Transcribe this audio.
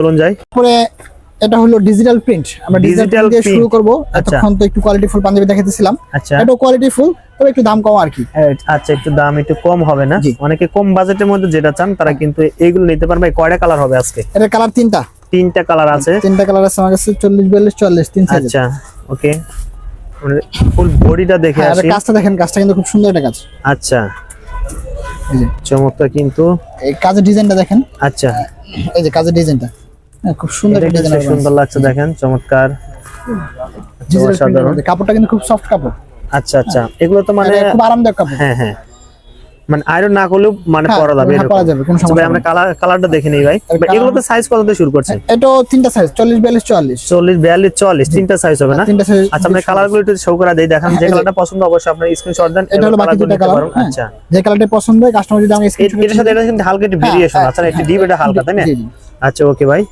চলুন যাই তারপরে এটা হলো ডিজিটাল প্রিন্ট আমরা ডিজিটাল দিয়ে শুরু। করব। আচ্ছা। এতক্ষণ তো একটু কোয়ালিটি ফুল পাঞ্জাবি দেখাতেছিলাম আচ্ছা। এটাও কোয়ালিটি ফুল তবে একটু দাম কম আর কি। আচ্ছা একটু দাম একটু কম হবে না? অনেকে কম বাজেটের মধ্যে যেটা চান তারা কিন্তু এইগুলো নিতে পারবে। কয়টা কালার হবে আজকে? এটার কালার তিনটা। তিনটা কালার আছে। তিনটা কালার আছে আমার কাছে চল্লিশ বিয়াল্লিশ চল্লিশ তিন সাইজ আচ্ছা ওকে। ফুল বডিটা দেখে হ্যাঁ আসি। এটা কাজটা দেখেন কাজটা কিন্তু খুব সুন্দর একটা কাজ। আচ্ছা। এই যে। চমৎকার কিন্তু। এই কাজের ডিজাইনটা দেখেন। আচ্ছা। এই যে কাজের ডিজাইনটা খুব সুন্দর সুন্দর লাগছে দেখেন চমৎকার কাপড়টা কিন্তু খুব সফট কাপড়। আচ্ছা আচ্ছা। এগুলো তো মানে খুব আরামদায়ক কাপড়। হ্যাঁ হ্যাঁ। মানে আয়রন না করলেও মানে হ্যাঁ, পরা যাবে হ্যাঁ, পরা যাবে, কোনো আচ্ছা সমস্যা আমরা কালার কালারটা দেখে নিই ভাই। এগুলো তো সাইজ কত দিয়ে শুরু করছেন? এটাও তিনটা সাইজ চল্লিশ বিয়াল্লিশ চুয়াল্লিশ। চল্লিশ বিয়াল্লিশ চল্লিশ তিনটা সাইজ হবে না? তিনটা আচ্ছা আমরা কালারগুলো একটু শো করে দেই দেখান যে হ্যাঁ, কালারটা পছন্দ অবশ্যই আপনার স্ক্রিনশট দেন এটা হলো বাকি দুটা কালার আচ্ছা। যে কালারটা পছন্দ হয় কাস্টমার যদি আমি এর- এটার সাথে এটা কিন্তু হালকা একটু ভেরিয়েশন হ্যাঁ, আচ্ছা একটু ডিপ এটা হালকা তাই না। আচ্ছা ওকে ভাই।